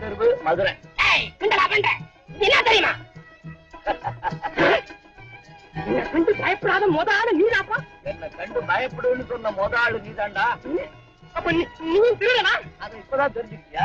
தெருவு மதுரை. என்ன தெரியுமா? என்னை கண்டு பயப்படாத முத ஆளு நீதாப்பா. என்ன கண்டு பயப்படுன்னு சொன்ன முத ஆளு நீதான்டா அப்ப நீ திருடனா? அதை இப்பதான் தெரிஞ்சுக்கிட்டியா?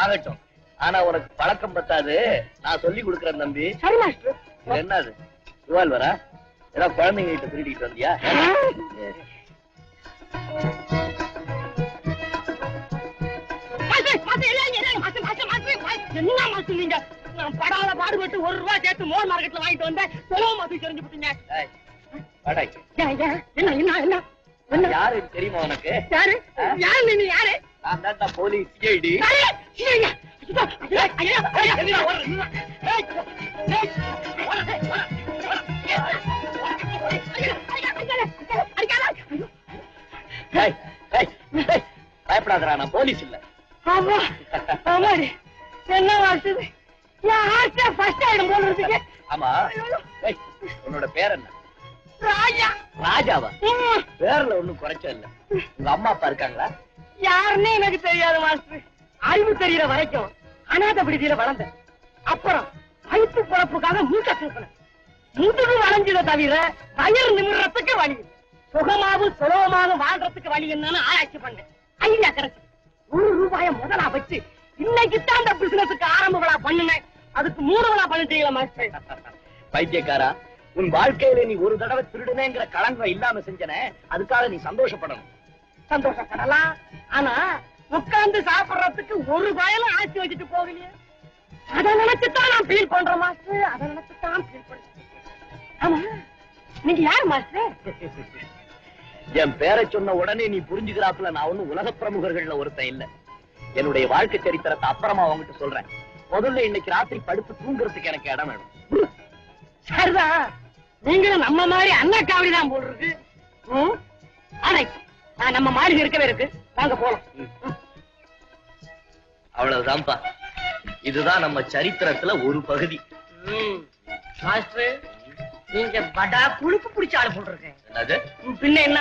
ஆகட்டும். ஆனா உனக்கு பழக்கம் பத்தாது. நான் சொல்லி கொடுக்கறேன் தம்பி. இது என்னது ரிவால்வரா ஏதாவது குழந்தைங்க கிட்ட திருடிட்டு வந்தியா என்ன நான் படாத பாடுபட்டு ஒரு ரூபாய் சேர்த்து மோர் மார்க்கெட்ல வாங்கிட்டு வந்தேன் செலவு தெரிஞ்சு போட்டீங்க என்ன என்ன என்ன என்ன யாரு தெரியுமா உனக்கு யாரு யாரு நீ யாரு நான் போலீஸ் சிஐடி ஐயா, ஐயா, ஐயா, ஐயா, பயப்படாதடா நான் போலீஸ் இல்ல. ஆமா ஆமாடி. என்ன வாசுது என் ஹார்ட்டே ஃபர்ஸ்ட் ஆயிடும் போல இருக்கு ஆமா. உன்னோட பேர் என்ன? ராஜா. ராஜாவா? பேர்ல ஒண்ணும் குறைச்ச இல்ல. உங்க அம்மா அப்பா இருக்காங்களா? யாருன்னே எனக்கு தெரியாது மாஸ்டர். அறிவு தெரியற வரைக்கும் அநாத விடுதியில வளர்ந்தேன். அப்புறம் வயிற்று பொழப்புக்காக மூக்க தூக்கினேன் முதுகு வளைஞ்சத தவிர வயிறு நிமிர்றதுக்கு வழி. சுகமாவும் சுலபமாக வாழ்றதுக்கு வழி என்னன்னு ஆராய்ச்சி பண்ணேன். ஐடியா கிடைச்சு ஒரு ரூபாய முதலா வச்சு இன்னைக்கு தான் அந்த பிசினஸுக்கு ஆரம்ப விழா பண்ணினேன். அதுக்கு மூணு விழா பண்ணிட்டீங்களா மாஸ்டர் பைத்தியக்காரா உன் வாழ்க்கையில நீ ஒரு தடவை திருடுனேங்கிற களங்கம் இல்லாம செஞ்சனே அதுக்காக நீ சந்தோஷப்படணும். சந்தோஷப்படலாம். ஆனா உட்கார்ந்து சாப்பிடுறதுக்கு ஒரு பயலும் ஆட்சி வச்சுட்டு போகலையே. அதை நினைச்சுதான் நான் ஃபீல் பண்றேன் மாஸ்டர் அதை நினைச்சுதான் ஃபீல் பண்றேன். ஆமா நீங்க யார் மாஸ்டர் என் பேரை சொன்ன உடனே நீ புரிஞ்சுக்கிறாப்புல நான் ஒண்ணும் உலக பிரமுகர்கள்ல ஒருத்தன் இல்ல. என்னுடைய வாழ்க்கை சரித்திரத்தை அப்புறமா அவங்கிட்ட சொல்றேன். முதல்ல இன்னைக்கு ராத்திரி படுத்து தூங்குறதுக்கு எனக்கு இடம் வேணும். சரிதான் நீங்களும் நம்ம மாதிரி அண்ணா காவடி தான் போல் இருக்கு நம்ம மாளிகை இருக்கவே இருக்கு. வாங்க போலாம். அவ்வளவுதான்ப்பா. இதுதான் நம்ம சரித்திரத்துல ஒரு பகுதி. மாஸ்டர் நீங்க படா புழுப்பு பிடிச்ச ஆளு என்னது? பின்ன என்ன?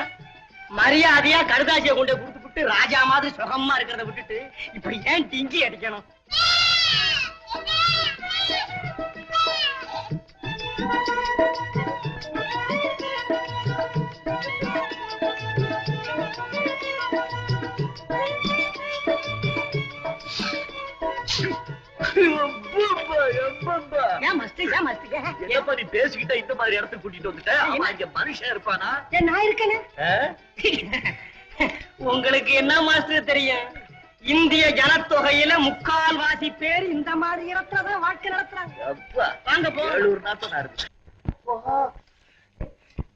மரியாதையா கடுதாசியை கொண்டு கொடுத்து விட்டு ராஜா மாதிரி சுகமா இருக்கிறத விட்டுட்டு இப்படி ஏன் டிங்கி அடிக்கணும்? என்னப்பா நீ பேசிக்கிட்ட இந்த மாதிரி இடத்துக்கு கூட்டிட்டு வந்துட்ட? அவன் இங்க மனுஷன் இருப்பானா? ஏன் நான் இருக்கேனே? ஆ? உங்களுக்கு என்ன மாஸ்டர் தெரியும்? இந்திய ஜனத்தொகையில முக்கால்வாசி பேர் இந்த மாதிரி இடத்துலதான் வாழ்க்கை நடத்துறாங்க. வாங்க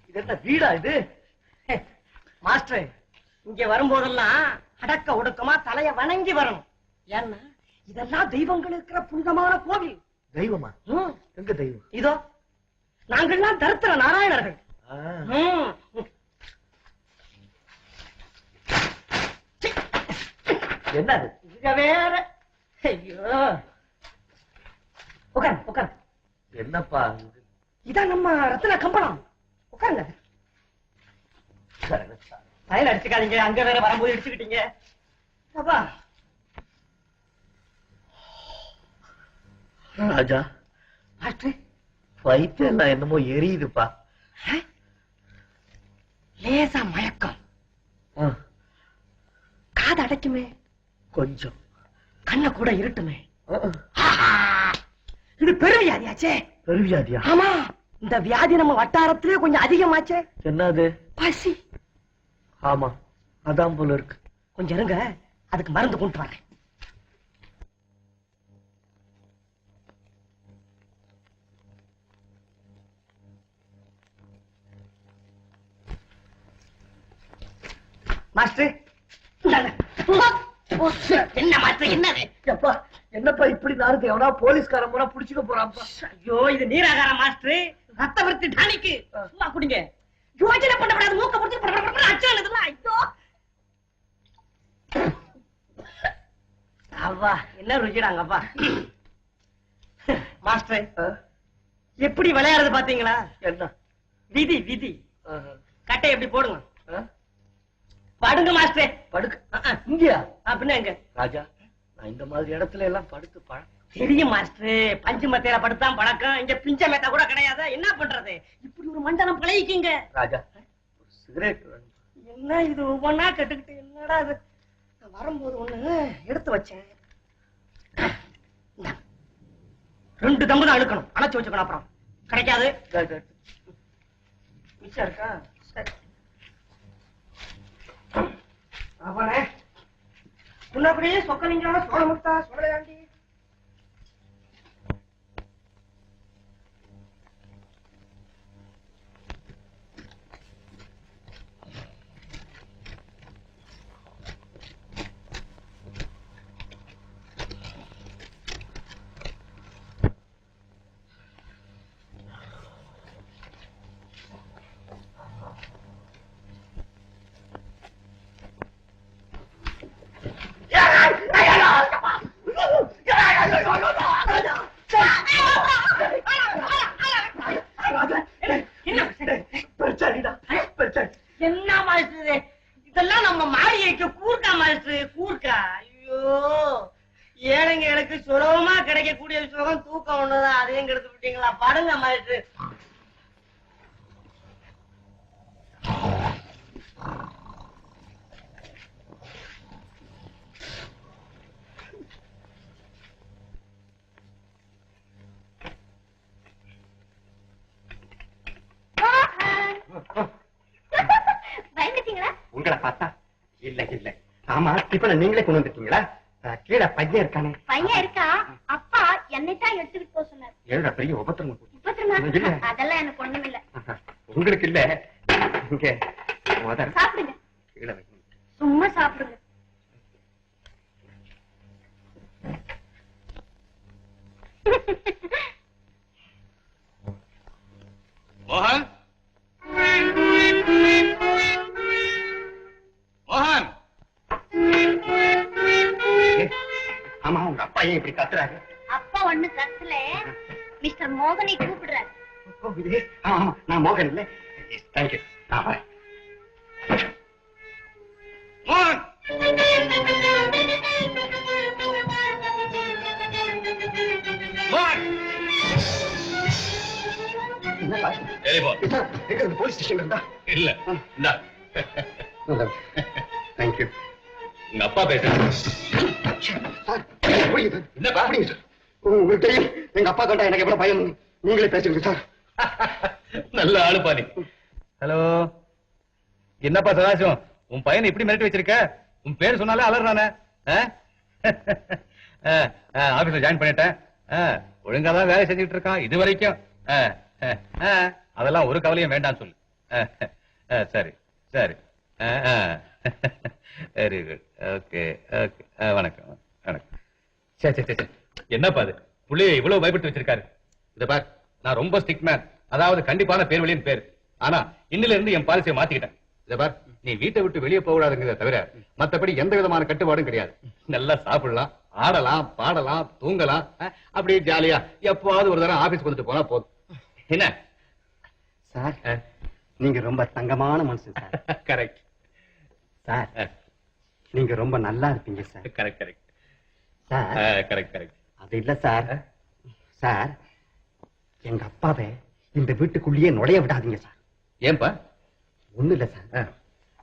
இது என்ன வீடா இது? மாஸ்டர் இங்க வரும்போதெல்லாம் அடக்க ஒடுக்கமா தலைய வணங்கி வரணும். ஏன்னா இதெல்லாம் தெய்வங்கள் இருக்கிற புனிதமான கோவில். தெய்வமா? எங்க தெய்வம்? இதோ நாங்கள்லாம் தரித்திர நாராயணர்கள். ஆ. ம். என்ன அது? இங்க வேற. ஐயோ. உட்காரு உட்காரு. என்னப்பா இது? இதான் நம்ம ரத்ன கம்பளம். உட்காருங்க. பயல அடிச்சுக்காதீங்க. அங்க வேற வரும்போது அடிச்சுக்கிட்டீங்க அப்பா. ராஜா. மாஸ்டர் வயிற்று எல்லாம் என்னமோ எரியுதுப்பா. லேசா மயக்கம். காது அடைக்குமே. கொஞ்சம். கண்ணை கூட இருட்டுமே! இது பெருவியாதியாச்சே பெருவியாதியா ஆமா. இந்த வியாதி நம்ம வட்டாரத்திலே கொஞ்சம் அதிகமாச்சே. என்னது? பசி. ஆமா. அதான் போல இருக்கு. கொஞ்சம் இருங்க. அதுக்கு மருந்து கொண்டு வரேன். மாஸ்டர். என்ன மாஸ்டர் என்னது? என்னப்பா இப்படி நாருக்கு? எவனா போலீஸ்காரன் போனா புடிச்சுக்க போறான்ப்பா? ஐயோ இது நீராகார மாஸ்டர். ரத்த விருத்தி டானிக்கு. சும்மா குடிங்க. யோசனை பண்ணக்கூடாது மூக்க பிடிச்சி அச்சான் இதெல்லாம் ஐயோ. அவ்வா என்ன ருச்சிடாங்கப்பா மாஸ்டர்? எப்படி விளையாடுறது பாத்தீங்களா? என்ன? விதி விதி. கட்டை எப்படி போடுங்க? படுங்க மாஸ்டர். படுக்க. இங்கயா? ஆ, பின்ன எங்க ராஜா நான் இந்த மாதிரி இடத்துல எல்லாம் படுத்து பழக்கம் தெரியும் மாஸ்டர். பஞ்சு மத்தையில படுத்தான் பழக்கம். இங்க பிஞ்ச மேத்தா கூட கிடையாது? என்ன பண்றது? இப்படி ஒரு மண்டலம் பழகிக்கிங்க. ராஜா ஒரு சிகரெட் என்ன இது? ஒவ்வொன்னா கட்டுக்கிட்டு என்னடா இது? நான் வரும்போது ஒண்ணு எடுத்து வச்சேன். ரெண்டு தம்பு தான் அழுக்கணும். அணைச்சு வச்சுக்கணும் அப்புறம். கிடைக்காது? மிச்சம் இருக்கா? அவனே முன்னாடியே சொக்கலிங்க சோழமுத்தா சோழையாண்டி என்ன பெருச்சாடிடா பெருச்சாடி என்ன மாஸ்டர் இதெல்லாம் நம்ம கூர்க்கா மாஸ்டர் கூர்க்கா. ஐயோ ஏழைங்களுக்கு சுலபமா கிடைக்கக்கூடிய சுகம் தூக்கம் ஒண்ணுதான். அதையும் கெடுத்து விட்டீங்களா? படுங்க மாஸ்டர் பயந்துட்டீங்களா உங்களை பார்த்தா இல்ல இல்ல ஆமா டிஃபனை நீங்களே கொண்டு வந்துட்டீங்களா? கீழே பையன் இருக்கானே. பையன் இருக்கா? அப்பா என்னை தான் எடுத்துக்கிட்டு போக சொன்னார். ஏழு பெரிய உபத்திரம் இல்ல. அதெல்லாம் எனக்கு ஒண்ணும் இல்ல உங்களுக்கு இல்ல. இங்க. சாப்பிடுங்க. கீழே வைக்கணும் சும்மா சாப்பிடுங்க. ஏன் இப்படி கத்துறாரு? அப்பா ஒண்ணு கத்துல. மிஸ்டர் மோகனை கூப்பிடுறாரு. நான் மோகன் இல்ல. தேங்க்யூ நான் வரேன் போலீஸ் ஸ்டேஷன் இருந்தா இல்ல. தேங்க்யூ உங்க அப்பா பேசுறேன் என்னப்பா? சார் தெரியும் எங்க அப்பா கண்டா எனக்கு எவ்வளவு பயம். நீங்களே பேசுங்க சார் நல்ல ஆளு பாதி ஹலோ? என்னப்பா சதாசிவம்? உன் பையனை இப்படி மிரட்டி வச்சிருக்க? உன் பேர் சொன்னாலே அலறானே ஆபீஸ்ல ஜாயின் பண்ணிட்டேன். ஒழுங்கா தான் வேலை செஞ்சுட்டு இருக்கான் இது வரைக்கும். அதெல்லாம் ஒரு கவலையும் வேண்டாம் சொல்லு. சரி சரி. வெரி குட் ஓகே ஓகே வணக்கம் வணக்கம். சரி சரி சரி. என்னப்பா அது? புள்ளைய இவ்வளவு பயப்பட்டு வச்சிருக்காரு. இத பார் நான் ரொம்ப ஸ்டிக் மேன் அதாவது கண்டிப்பான பேர் வழியின் பேர். ஆனா இன்னில இருந்து என் பாலிசியை மாத்திக்கிட்டேன். இத பார் நீ வீட்டை விட்டு வெளியே போகக்கூடாதுங்கிறத தவிர மத்தபடி எந்த விதமான கட்டுப்பாடும் கிடையாது. நல்லா சாப்பிடலாம் ஆடலாம் பாடலாம் தூங்கலாம். அப்படியே ஜாலியா எப்பவாவது ஒரு தடவை ஆபீஸ் வந்துட்டு போனா போதும். என்ன? சார் நீங்க ரொம்ப தங்கமான மனுஷன் சார். கரெக்ட் சார் நீங்க ரொம்ப நல்லா இருப்பீங்க sir. Correct correct sir. Correct correct அது இல்ல சார். சார் எங்க அப்பாவை இந்த வீட்டுக்குள்ளேயே நுழைய விடாதீங்க சார். ஏன்பா? ஒண்ணு இல்ல சார்.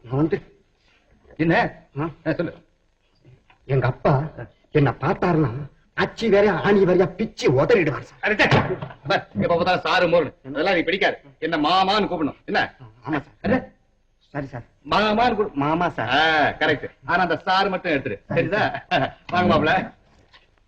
நான் வந்து என்ன? சொல்லு. எங்க அப்பா என்ன பார்த்தாருன்னா அச்சி வேற ஆணி வரையா பிச்சு உதறிடுவார் சார். சாரு மோர்னு அதெல்லாம் நீ பிடிக்காது. என்ன மாமான்னு கூப்பிடணும். என்ன? ஆமா சார். சரி சார். மாமான்னு மாமா சார். கரெக்ட் ஆனா அந்த சார் மட்டும் எடுத்துரு. சரிதா? வாங்க மாப்பிள